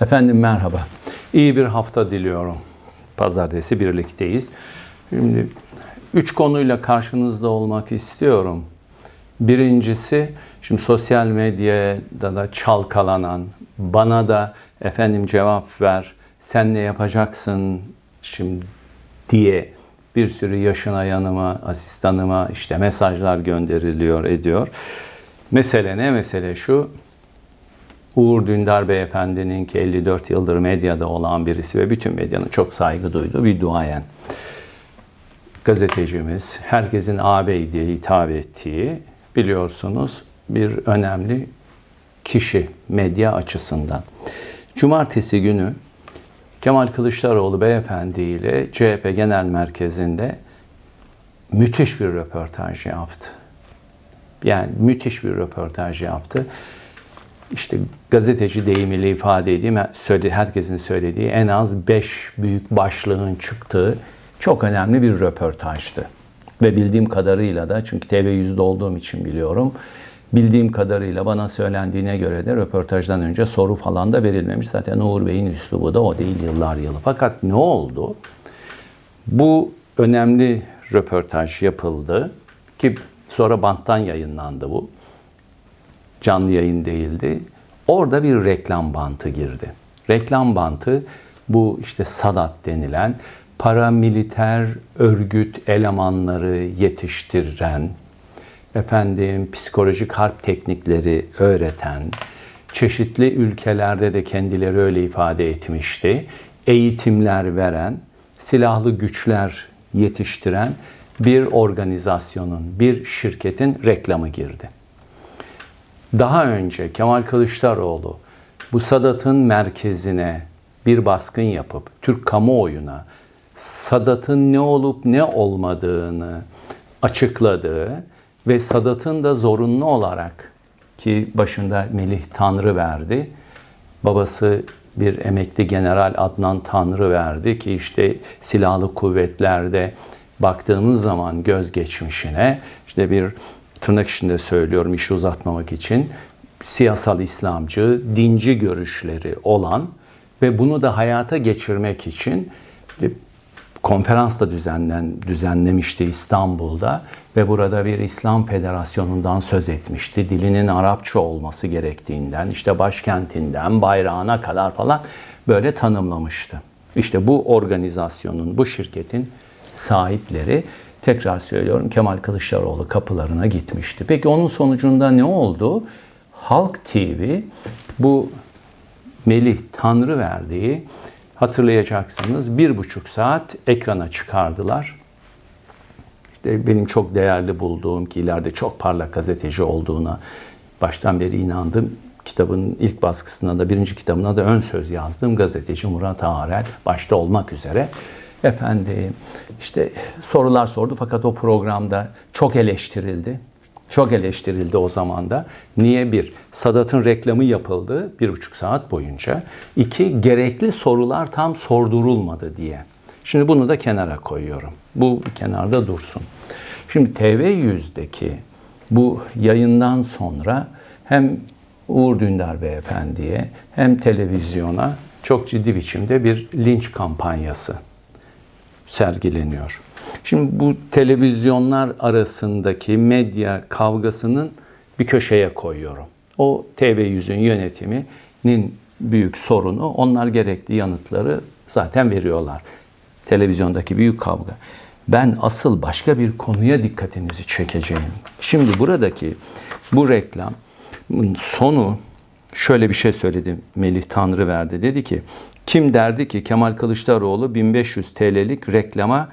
Efendim merhaba. İyi bir hafta diliyorum. Pazartesi birlikteyiz. Şimdi üç konuyla karşınızda olmak istiyorum. Birincisi, şimdi sosyal medyada da çalkalanan, bana da efendim cevap ver, sen ne yapacaksın şimdi diye bir sürü yaşına yanıma, asistanıma işte mesajlar gönderiliyor, ediyor. Mesele ne? Mesele şu, Uğur Dündar Beyefendi'nin ki 54 yıldır medyada olan birisi ve bütün medyanın çok saygı duyduğu bir duayen. Gazetecimiz, herkesin ağabey diye hitap ettiği biliyorsunuz bir önemli kişi medya açısından. Cumartesi günü Kemal Kılıçdaroğlu Beyefendi ile CHP Genel Merkezi'nde müthiş bir röportaj yaptı. Yani müthiş bir röportaj yaptı işte gazeteci deyimiyle ifade edeyim, söyle, herkesin söylediği en az 5 büyük başlığın çıktığı çok önemli bir röportajdı. Ve bildiğim kadarıyla da çünkü TV100'de olduğum için biliyorum. Bildiğim kadarıyla bana söylendiğine göre de röportajdan önce soru falan da verilmemiş. Zaten Uğur Bey'in üslubu da o değil yıllar yılı. Fakat ne oldu? Bu önemli röportaj yapıldı ki sonra banttan yayınlandı bu canlı yayın değildi. Orada bir reklam bantı girdi. Reklam bantı bu işte Sadat denilen paramiliter örgüt elemanları yetiştiren, efendim psikolojik harp teknikleri öğreten, çeşitli ülkelerde de kendileri öyle ifade etmişti. Eğitimler veren, silahlı güçler yetiştiren bir organizasyonun, bir şirketin reklamı girdi. Daha önce Kemal Kılıçdaroğlu bu Sadat'ın merkezine bir baskın yapıp Türk kamuoyuna Sadat'ın ne olup ne olmadığını açıkladığı ve Sadat'ın da zorunlu olarak ki başında Melih Tanrı verdi. Babası bir emekli general Adnan Tanrı verdi ki işte silahlı kuvvetlerde baktığınız zaman göz geçmişine işte bir tırnak içinde söylüyorum işi uzatmamak için siyasal İslamcı, dinci görüşleri olan ve bunu da hayata geçirmek için konferans da düzenlen, düzenlemişti İstanbul'da ve burada bir İslam Federasyonu'ndan söz etmişti. Dilinin Arapça olması gerektiğinden, işte başkentinden, bayrağına kadar falan böyle tanımlamıştı. İşte bu organizasyonun, bu şirketin sahipleri tekrar söylüyorum Kemal Kılıçdaroğlu kapılarına gitmişti. Peki onun sonucunda ne oldu? Halk TV bu Melih Tanrı verdiği hatırlayacaksınız bir buçuk saat ekrana çıkardılar. İşte benim çok değerli bulduğum ki ileride çok parlak gazeteci olduğuna baştan beri inandım. Kitabın ilk baskısına da birinci kitabına da ön söz yazdım. Gazeteci Murat Ağarel başta olmak üzere efendim işte sorular sordu fakat o programda çok eleştirildi. Çok eleştirildi o zaman da. Niye? Bir, Sadat'ın reklamı yapıldı bir buçuk saat boyunca. İki, gerekli sorular tam sordurulmadı diye. Şimdi bunu da kenara koyuyorum. Bu kenarda dursun. Şimdi TV100'deki bu yayından sonra hem Uğur Dündar Beyefendi'ye hem televizyona çok ciddi biçimde bir linç kampanyası sergileniyor. Şimdi bu televizyonlar arasındaki medya kavgasının bir köşeye koyuyorum. O TV100'ün yönetiminin büyük sorunu onlar gerekli yanıtları zaten veriyorlar. Televizyondaki büyük kavga. Ben asıl başka bir konuya dikkatinizi çekeceğim. Şimdi buradaki bu reklamın sonu şöyle bir şey söyledi Melih Tanrı verdi. Dedi ki kim derdi ki Kemal Kılıçdaroğlu 1500 TL'lik reklama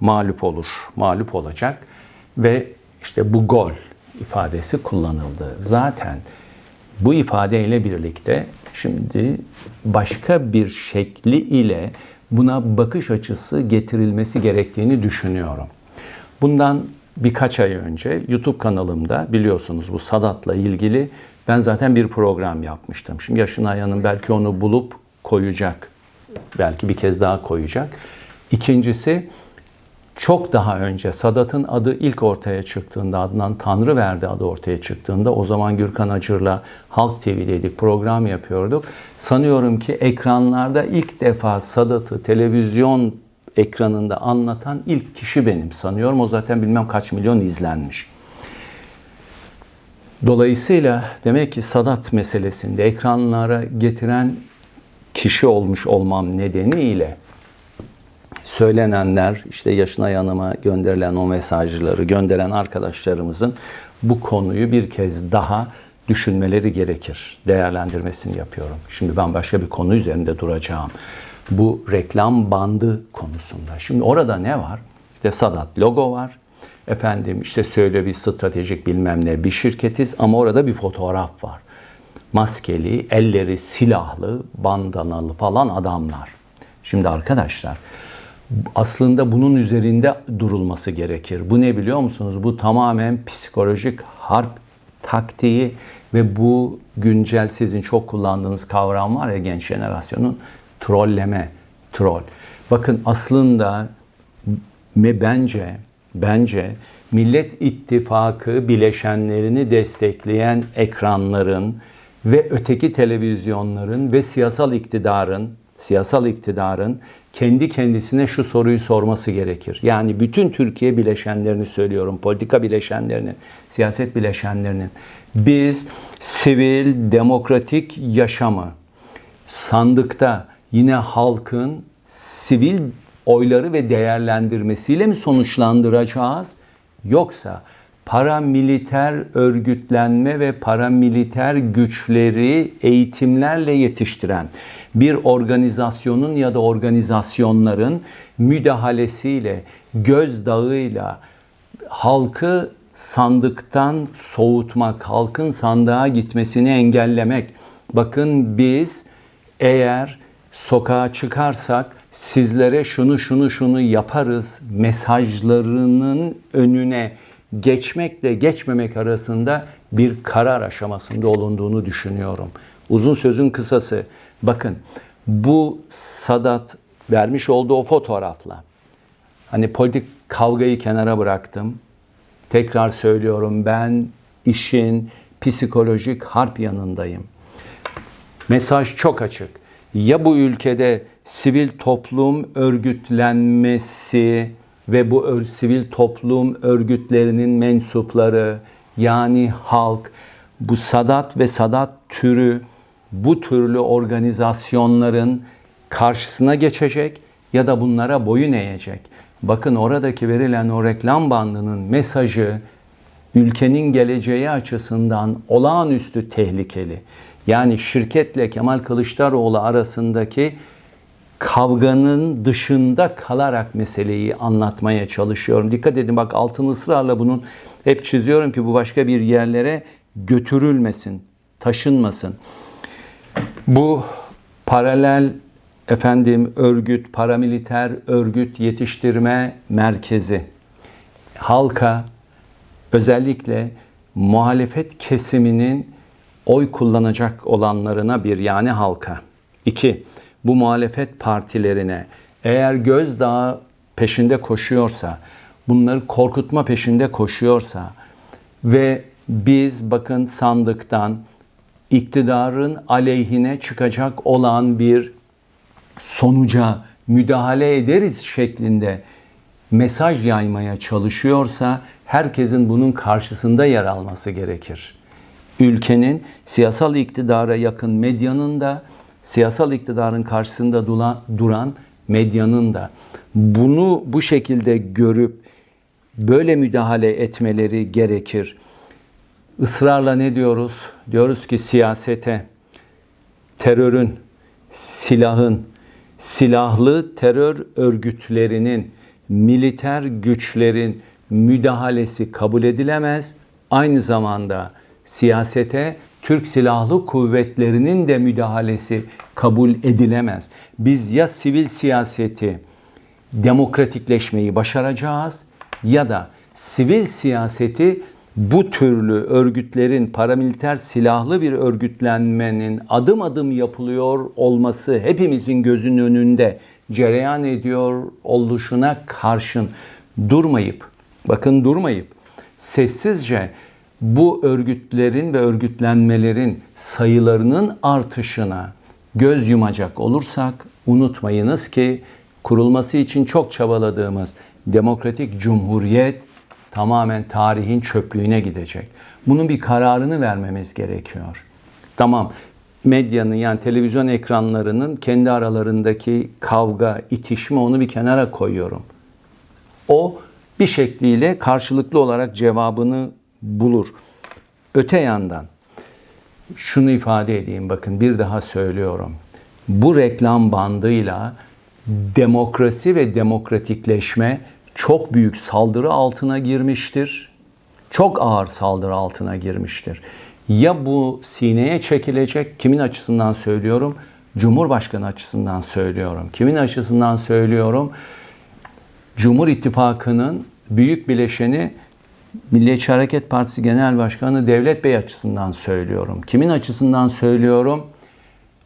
mağlup olur, mağlup olacak ve işte bu gol ifadesi kullanıldı. Zaten bu ifadeyle birlikte şimdi başka bir şekli ile buna bakış açısı getirilmesi gerektiğini düşünüyorum. Bundan birkaç ay önce YouTube kanalımda biliyorsunuz bu Sadat'la ilgili ben zaten bir program yapmıştım. Şimdi Yaşın Aya'nın belki onu bulup koyacak. Belki bir kez daha koyacak. İkincisi çok daha önce Sadat'ın adı ilk ortaya çıktığında, Adnan Tanrıverdi adı ortaya çıktığında o zaman Gürkan Acır'la Halk TV'deydik, program yapıyorduk. Sanıyorum ki ekranlarda ilk defa Sadat'ı televizyon ekranında anlatan ilk kişi benim sanıyorum. O zaten bilmem kaç milyon izlenmiş. Dolayısıyla demek ki Sadat meselesinde ekranlara getiren kişi olmuş olmam nedeniyle söylenenler, işte yaşına yanıma gönderilen o mesajları gönderen arkadaşlarımızın bu konuyu bir kez daha düşünmeleri gerekir. Değerlendirmesini yapıyorum. Şimdi ben başka bir konu üzerinde duracağım. Bu reklam bandı konusunda. Şimdi orada ne var? İşte Sadat logo var. Efendim işte söyle bir stratejik bilmem ne bir şirketiz ama orada bir fotoğraf var. Maskeli, elleri silahlı, bandanalı falan adamlar. Şimdi arkadaşlar aslında bunun üzerinde durulması gerekir. Bu ne biliyor musunuz? Bu tamamen psikolojik harp taktiği ve bu güncel sizin çok kullandığınız kavram var ya genç jenerasyonun trolleme, troll. Bakın aslında me bence bence Millet İttifakı bileşenlerini destekleyen ekranların ve öteki televizyonların ve siyasal iktidarın siyasal iktidarın kendi kendisine şu soruyu sorması gerekir. Yani bütün Türkiye bileşenlerini söylüyorum, politika bileşenlerinin, siyaset bileşenlerinin. Biz sivil, demokratik yaşamı sandıkta yine halkın sivil oyları ve değerlendirmesiyle mi sonuçlandıracağız? Yoksa paramiliter örgütlenme ve paramiliter güçleri eğitimlerle yetiştiren bir organizasyonun ya da organizasyonların müdahalesiyle, gözdağıyla halkı sandıktan soğutmak, halkın sandığa gitmesini engellemek. Bakın biz eğer sokağa çıkarsak sizlere şunu şunu şunu yaparız mesajlarının önüne geçmekle geçmemek arasında bir karar aşamasında olunduğunu düşünüyorum. Uzun sözün kısası bakın bu Sadat vermiş olduğu o fotoğrafla hani politik kavgayı kenara bıraktım. Tekrar söylüyorum ben işin psikolojik harp yanındayım. Mesaj çok açık. Ya bu ülkede sivil toplum örgütlenmesi ve bu sivil toplum örgütlerinin mensupları yani halk bu Sadat ve Sadat türü bu türlü organizasyonların karşısına geçecek ya da bunlara boyun eğecek. Bakın oradaki verilen o reklam bandının mesajı ülkenin geleceği açısından olağanüstü tehlikeli. Yani şirketle Kemal Kılıçdaroğlu arasındaki kavganın dışında kalarak meseleyi anlatmaya çalışıyorum. Dikkat edin bak altın ısrarla bunun hep çiziyorum ki bu başka bir yerlere götürülmesin, taşınmasın. Bu paralel efendim örgüt, paramiliter örgüt yetiştirme merkezi halka özellikle muhalefet kesiminin oy kullanacak olanlarına bir yani halka. iki Bu muhalefet partilerine eğer gözdağı peşinde koşuyorsa, bunları korkutma peşinde koşuyorsa ve biz bakın sandıktan iktidarın aleyhine çıkacak olan bir sonuca müdahale ederiz şeklinde mesaj yaymaya çalışıyorsa herkesin bunun karşısında yer alması gerekir. Ülkenin siyasal iktidara yakın medyanın da siyasal iktidarın karşısında duran medyanın da bunu bu şekilde görüp böyle müdahale etmeleri gerekir. Israrla ne diyoruz? Diyoruz ki siyasete, terörün, silahın, silahlı terör örgütlerinin, militer güçlerin müdahalesi kabul edilemez. Aynı zamanda siyasete Türk Silahlı Kuvvetleri'nin de müdahalesi kabul edilemez. Biz ya sivil siyaseti demokratikleşmeyi başaracağız ya da sivil siyaseti bu türlü örgütlerin paramiliter silahlı bir örgütlenmenin adım adım yapılıyor olması hepimizin gözünün önünde cereyan ediyor oluşuna karşın durmayıp, bakın durmayıp sessizce bu örgütlerin ve örgütlenmelerin sayılarının artışına göz yumacak olursak unutmayınız ki kurulması için çok çabaladığımız demokratik cumhuriyet tamamen tarihin çöplüğüne gidecek. Bunun bir kararını vermemiz gerekiyor. Tamam medyanın yani televizyon ekranlarının kendi aralarındaki kavga, itişme onu bir kenara koyuyorum. O bir şekliyle karşılıklı olarak cevabını bulur. Öte yandan şunu ifade edeyim bakın bir daha söylüyorum. Bu reklam bandıyla demokrasi ve demokratikleşme çok büyük saldırı altına girmiştir. Çok ağır saldırı altına girmiştir. Ya bu sineye çekilecek, kimin açısından söylüyorum? Cumhurbaşkanı açısından söylüyorum. Kimin açısından söylüyorum? Cumhur İttifakı'nın büyük bileşeni Milliyetçi Hareket Partisi Genel Başkanı Devlet Bey açısından söylüyorum. Kimin açısından söylüyorum?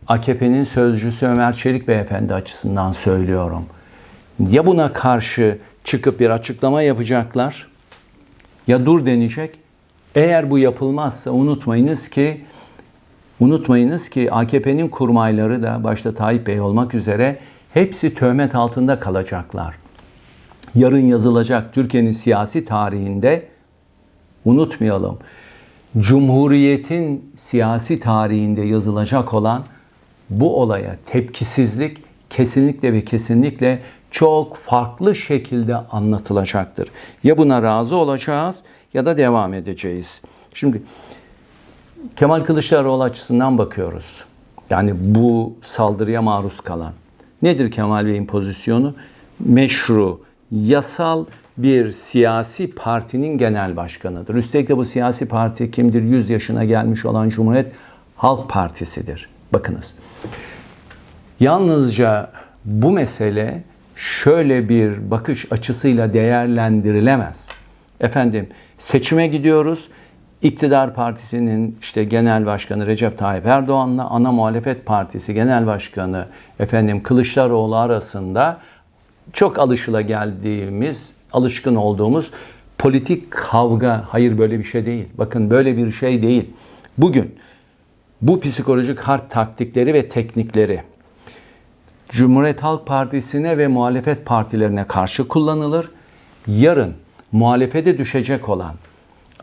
AKP'nin sözcüsü Ömer Çelik Beyefendi açısından söylüyorum. Ya buna karşı çıkıp bir açıklama yapacaklar ya dur denecek. Eğer bu yapılmazsa unutmayınız ki unutmayınız ki AKP'nin kurmayları da başta Tayyip Bey olmak üzere hepsi töhmet altında kalacaklar. Yarın yazılacak Türkiye'nin siyasi tarihinde unutmayalım. Cumhuriyetin siyasi tarihinde yazılacak olan bu olaya tepkisizlik kesinlikle ve kesinlikle çok farklı şekilde anlatılacaktır. Ya buna razı olacağız ya da devam edeceğiz. Şimdi Kemal Kılıçdaroğlu açısından bakıyoruz. Yani bu saldırıya maruz kalan. Nedir Kemal Bey'in pozisyonu? Meşru, yasal bir siyasi partinin genel başkanıdır. Üstelik de bu siyasi parti kimdir? 100 yaşına gelmiş olan Cumhuriyet Halk Partisi'dir. Bakınız. Yalnızca bu mesele şöyle bir bakış açısıyla değerlendirilemez. Efendim seçime gidiyoruz. İktidar Partisi'nin işte genel başkanı Recep Tayyip Erdoğan'la ana muhalefet partisi genel başkanı efendim Kılıçdaroğlu arasında çok alışıla geldiğimiz, alışkın olduğumuz politik kavga. Hayır böyle bir şey değil. Bakın böyle bir şey değil. Bugün bu psikolojik harp taktikleri ve teknikleri Cumhuriyet Halk Partisi'ne ve muhalefet partilerine karşı kullanılır. Yarın muhalefete düşecek olan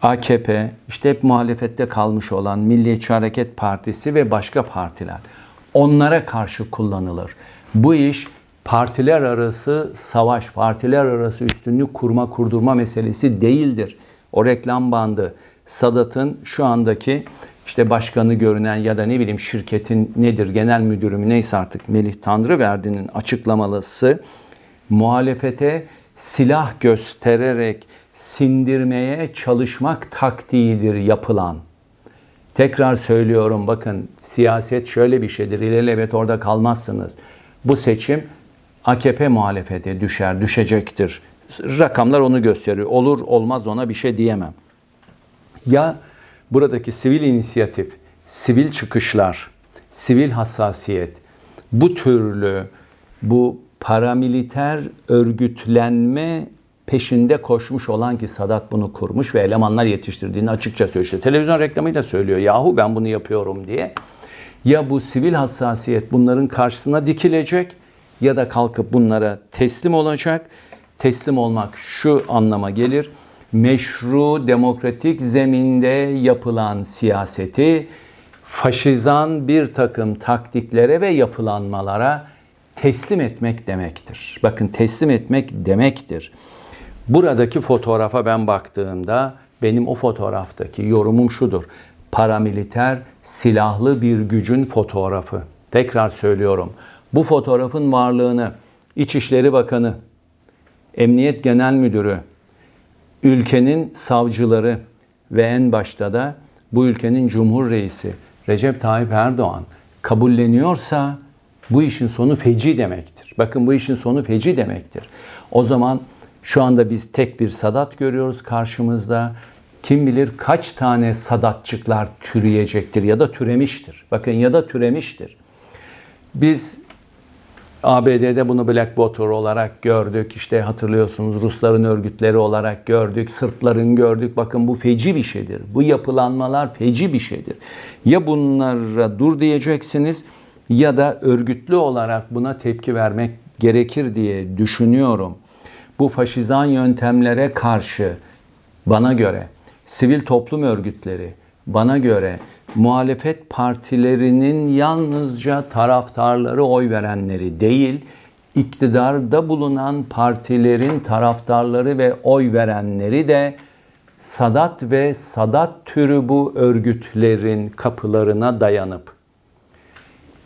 AKP, işte hep muhalefette kalmış olan Milliyetçi Hareket Partisi ve başka partiler onlara karşı kullanılır. Bu iş partiler arası savaş, partiler arası üstünlük kurma, kurdurma meselesi değildir. O reklam bandı Sadat'ın şu andaki işte başkanı görünen ya da ne bileyim şirketin nedir genel müdürü mü neyse artık Melih Tanrıverdi'nin açıklamalısı muhalefete silah göstererek sindirmeye çalışmak taktiğidir yapılan. Tekrar söylüyorum bakın siyaset şöyle bir şeydir. İlelebet orada kalmazsınız. Bu seçim AKP muhalefete düşer, düşecektir. Rakamlar onu gösteriyor. Olur olmaz ona bir şey diyemem. Ya buradaki sivil inisiyatif, sivil çıkışlar, sivil hassasiyet, bu türlü bu paramiliter örgütlenme peşinde koşmuş olan ki Sadat bunu kurmuş ve elemanlar yetiştirdiğini açıkça söylüyor. İşte televizyon reklamı da söylüyor. Yahu ben bunu yapıyorum diye. Ya bu sivil hassasiyet bunların karşısına dikilecek ya da kalkıp bunlara teslim olacak. Teslim olmak şu anlama gelir. Meşru demokratik zeminde yapılan siyaseti faşizan bir takım taktiklere ve yapılanmalara teslim etmek demektir. Bakın teslim etmek demektir. Buradaki fotoğrafa ben baktığımda benim o fotoğraftaki yorumum şudur. Paramiliter silahlı bir gücün fotoğrafı. Tekrar söylüyorum. Bu fotoğrafın varlığını İçişleri Bakanı, Emniyet Genel Müdürü, ülkenin savcıları ve en başta da bu ülkenin Cumhur Reisi Recep Tayyip Erdoğan kabulleniyorsa bu işin sonu feci demektir. Bakın bu işin sonu feci demektir. O zaman şu anda biz tek bir Sadat görüyoruz karşımızda. Kim bilir kaç tane Sadatçıklar türeyecektir ya da türemiştir. Bakın ya da türemiştir. Biz ABD'de bunu Black Water olarak gördük. İşte hatırlıyorsunuz Rusların örgütleri olarak gördük. Sırpların gördük. Bakın bu feci bir şeydir. Bu yapılanmalar feci bir şeydir. Ya bunlara dur diyeceksiniz ya da örgütlü olarak buna tepki vermek gerekir diye düşünüyorum. Bu faşizan yöntemlere karşı bana göre sivil toplum örgütleri, bana göre muhalefet partilerinin yalnızca taraftarları oy verenleri değil, iktidarda bulunan partilerin taraftarları ve oy verenleri de Sadat ve Sadat türü bu örgütlerin kapılarına dayanıp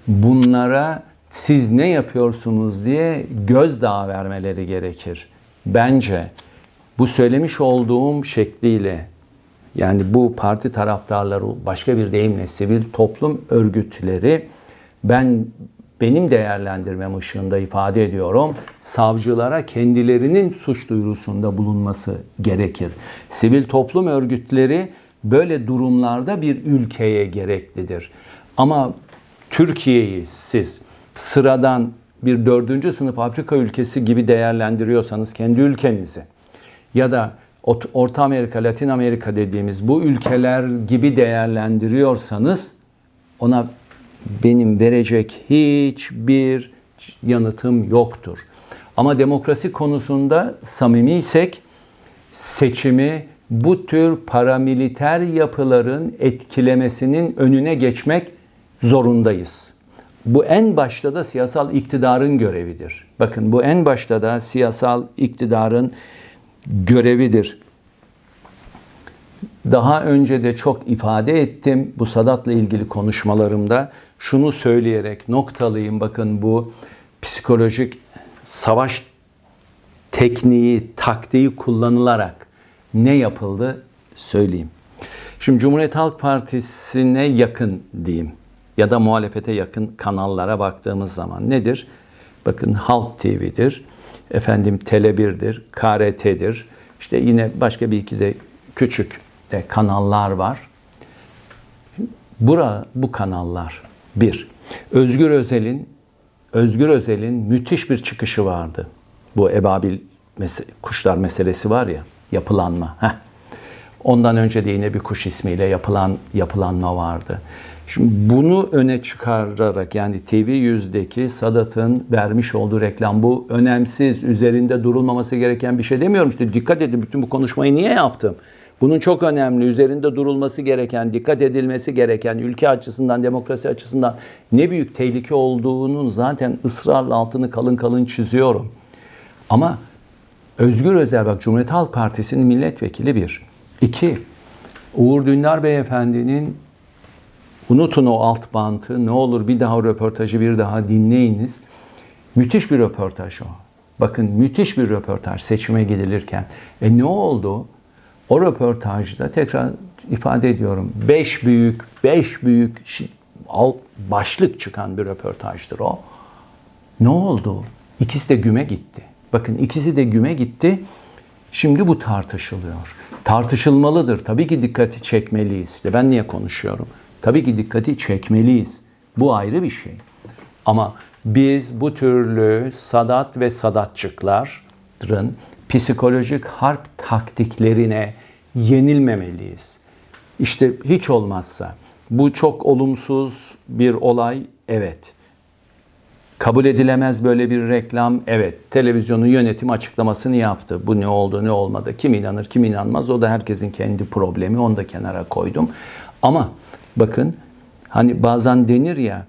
bunlara siz ne yapıyorsunuz diye gözdağı vermeleri gerekir. Bence bu söylemiş olduğum şekliyle yani bu parti taraftarları başka bir deyimle sivil toplum örgütleri ben benim değerlendirmem ışığında ifade ediyorum. Savcılara kendilerinin suç duyurusunda bulunması gerekir. Sivil toplum örgütleri böyle durumlarda bir ülkeye gereklidir. Ama Türkiye'yi siz sıradan bir dördüncü sınıf Afrika ülkesi gibi değerlendiriyorsanız kendi ülkenizi ya da Orta Amerika, Latin Amerika dediğimiz bu ülkeler gibi değerlendiriyorsanız ona benim verecek hiçbir yanıtım yoktur. Ama demokrasi konusunda samimiysek seçimi bu tür paramiliter yapıların etkilemesinin önüne geçmek zorundayız. Bu en başta da siyasal iktidarın görevidir. Bakın bu en başta da siyasal iktidarın görevidir. Daha önce de çok ifade ettim bu Sadat'la ilgili konuşmalarımda. Şunu söyleyerek noktalayayım bakın bu psikolojik savaş tekniği, taktiği kullanılarak ne yapıldı söyleyeyim. Şimdi Cumhuriyet Halk Partisi'ne yakın diyeyim ya da muhalefete yakın kanallara baktığımız zaman nedir? Bakın Halk TV'dir, efendim Tele1'dir, KRT'dir. İşte yine başka bir iki de küçük de kanallar var. Bura bu kanallar bir. Özgür Özel'in Özgür Özel'in müthiş bir çıkışı vardı. Bu ebabil mes- kuşlar meselesi var ya, yapılanma. Heh. Ondan önce de yine bir kuş ismiyle yapılan yapılanma vardı. Şimdi bunu öne çıkararak yani TV100'deki Sadat'ın vermiş olduğu reklam bu önemsiz, üzerinde durulmaması gereken bir şey demiyorum. İşte dikkat edin bütün bu konuşmayı niye yaptım? Bunun çok önemli, üzerinde durulması gereken, dikkat edilmesi gereken, ülke açısından, demokrasi açısından ne büyük tehlike olduğunun zaten ısrarla altını kalın kalın çiziyorum. Ama Özgür Özel bak Cumhuriyet Halk Partisi'nin milletvekili bir. İki, Uğur Dündar Beyefendi'nin unutun o alt bantı ne olur bir daha röportajı bir daha dinleyiniz. Müthiş bir röportaj o. Bakın müthiş bir röportaj seçime gidilirken. E ne oldu? O röportajda tekrar ifade ediyorum. Beş büyük, beş büyük başlık çıkan bir röportajdır o. Ne oldu? İkisi de güme gitti. Bakın ikisi de güme gitti. Şimdi bu tartışılıyor. Tartışılmalıdır. Tabii ki dikkati çekmeliyiz. İşte ben niye konuşuyorum? Tabii ki dikkati çekmeliyiz. Bu ayrı bir şey. Ama biz bu türlü sadat ve sadatçıkların psikolojik harp taktiklerine yenilmemeliyiz. İşte hiç olmazsa bu çok olumsuz bir olay evet. Kabul edilemez böyle bir reklam evet. Televizyonun yönetimi açıklamasını yaptı. Bu ne oldu ne olmadı. Kim inanır kim inanmaz o da herkesin kendi problemi. Onu da kenara koydum. Ama bakın hani bazen denir ya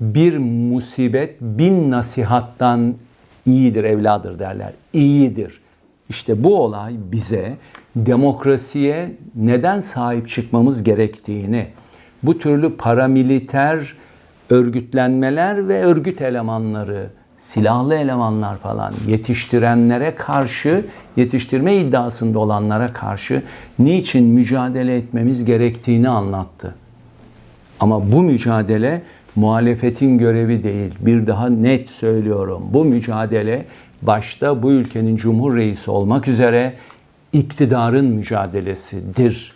bir musibet bin nasihattan iyidir evladır derler. İyidir. İşte bu olay bize demokrasiye neden sahip çıkmamız gerektiğini, bu türlü paramiliter örgütlenmeler ve örgüt elemanları, silahlı elemanlar falan yetiştirenlere karşı, yetiştirme iddiasında olanlara karşı niçin mücadele etmemiz gerektiğini anlattı. Ama bu mücadele muhalefetin görevi değil. Bir daha net söylüyorum. Bu mücadele başta bu ülkenin cumhur reisi olmak üzere iktidarın mücadelesidir.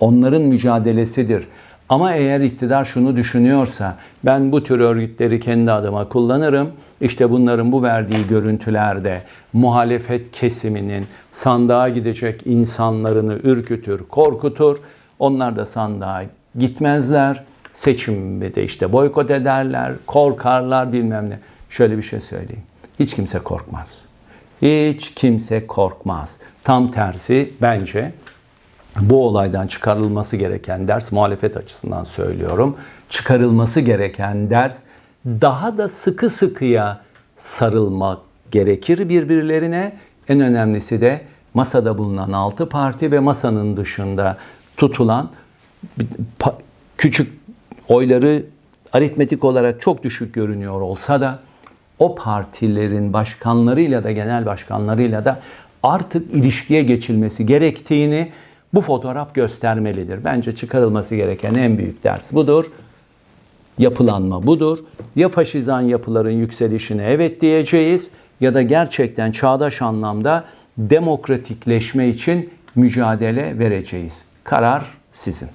Onların mücadelesidir. Ama eğer iktidar şunu düşünüyorsa ben bu tür örgütleri kendi adıma kullanırım. İşte bunların bu verdiği görüntülerde muhalefet kesiminin sandığa gidecek insanlarını ürkütür, korkutur. Onlar da sandığa gitmezler. Seçimi de işte boykot ederler, korkarlar bilmem ne. Şöyle bir şey söyleyeyim. Hiç kimse korkmaz. Hiç kimse korkmaz. Tam tersi bence bu olaydan çıkarılması gereken ders muhalefet açısından söylüyorum. Çıkarılması gereken ders daha da sıkı sıkıya sarılmak gerekir birbirlerine. En önemlisi de masada bulunan altı parti ve masanın dışında tutulan küçük oyları aritmetik olarak çok düşük görünüyor olsa da o partilerin başkanlarıyla da genel başkanlarıyla da artık ilişkiye geçilmesi gerektiğini bu fotoğraf göstermelidir. Bence çıkarılması gereken en büyük ders budur. Yapılanma budur. Ya faşizan yapıların yükselişine evet diyeceğiz ya da gerçekten çağdaş anlamda demokratikleşme için mücadele vereceğiz. Karar sizin.